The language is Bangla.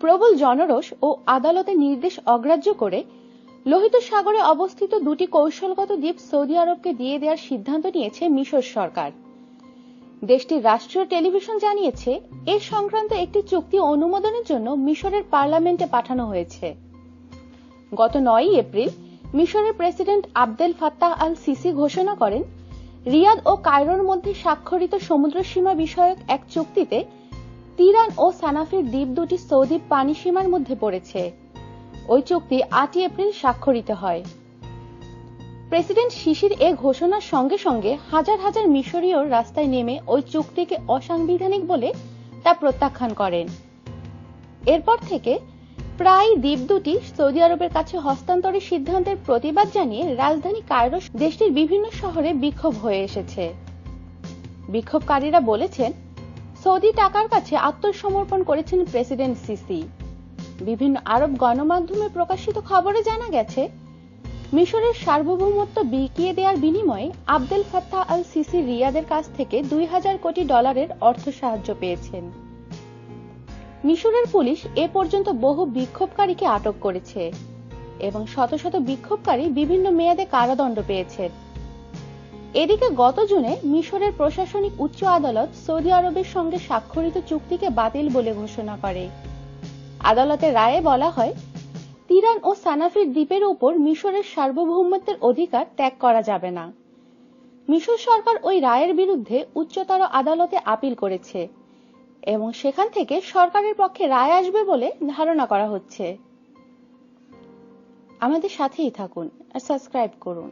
প্রবল জনরোষ ও আদালতের নির্দেশ অগ্রাহ্য করে লোহিত সাগরে অবস্থিত দুটি কৌশলগত দ্বীপ সৌদি আরবকে দিয়ে দেওয়ার সিদ্ধান্ত নিয়েছে মিশর সরকার। দেশটির রাষ্ট্রীয় টেলিভিশন জানিয়েছে, এ সংক্রান্ত একটি চুক্তি অনুমোদনের জন্য মিশরের পার্লামেন্টে পাঠানো হয়েছে। গত নয়ই এপ্রিল মিশরের president Abdel Fattah al Sisi ঘোষণা করেন, রিয়াদ ও কায়রোর মধ্যে স্বাক্ষরিত সমুদ্র সীমা বিষয়ক এক চুক্তিতে তিরান ও সানাফির দ্বীপ দুটি সৌদি পানি সীমার মধ্যে পড়েছে। ওই চুক্তি আটই এপ্রিল স্বাক্ষরিত হয়। প্রেসিডেন্ট শিশির এ ঘোষণার সঙ্গে সঙ্গে হাজার হাজার মিশরীয় রাস্তায় নেমে ওই চুক্তিকে অসাংবিধানিক বলে তা প্রত্যাখ্যান করেন। এরপর থেকে প্রায় দ্বীপ দুটি সৌদি আরবের কাছে হস্তান্তরের সিদ্ধান্তের প্রতিবাদ জানিয়ে রাজধানী কায়রো দেশটির বিভিন্ন শহরে বিক্ষোভ হয়ে এসেছে। বিক্ষোভকারীরা বলেছেন সৌদি টাকার কাছে আত্মসমর্পণ করেছেন প্রেসিডেন্ট সিসি। বিভিন্ন আরব গণমাধ্যমে প্রকাশিত খবরে জানা গেছে, মিশরের সার্বভৌমত্ব বিকিয়ে দেওয়ার বিনিময়ে আবদেল ফাত্তাহ আল সিসি রিয়াদের কাছ থেকে দুই হাজার কোটি ডলারের অর্থ সাহায্য পেয়েছেন। মিশরের পুলিশ এ পর্যন্ত বহু বিক্ষোভকারীকে আটক করেছে এবং শত শত বিক্ষোভকারী বিভিন্ন মেয়াদে কারাদণ্ড পেয়েছেন। এদিকে গত জুনে মিশরের প্রশাসনিক উচ্চ আদালত সৌদি আরবের সঙ্গে স্বাক্ষরিত চুক্তিকে বাতিল বলে ঘোষণা করে। আদালতের রায়ে বলা হয়, তিরান ও সানাফির দ্বীপের উপর মিশরের সার্বভৌমত্বের অধিকার ত্যাগ করা যাবে না। মিশর সরকার ওই রায়ের বিরুদ্ধে উচ্চতর আদালতে আপিল করেছে এবং সেখান থেকে সরকারের পক্ষে রায় আসবে বলে ধারণা করা হচ্ছে। আমাদের সাথেই থাকুন আর সাবস্ক্রাইব করুন।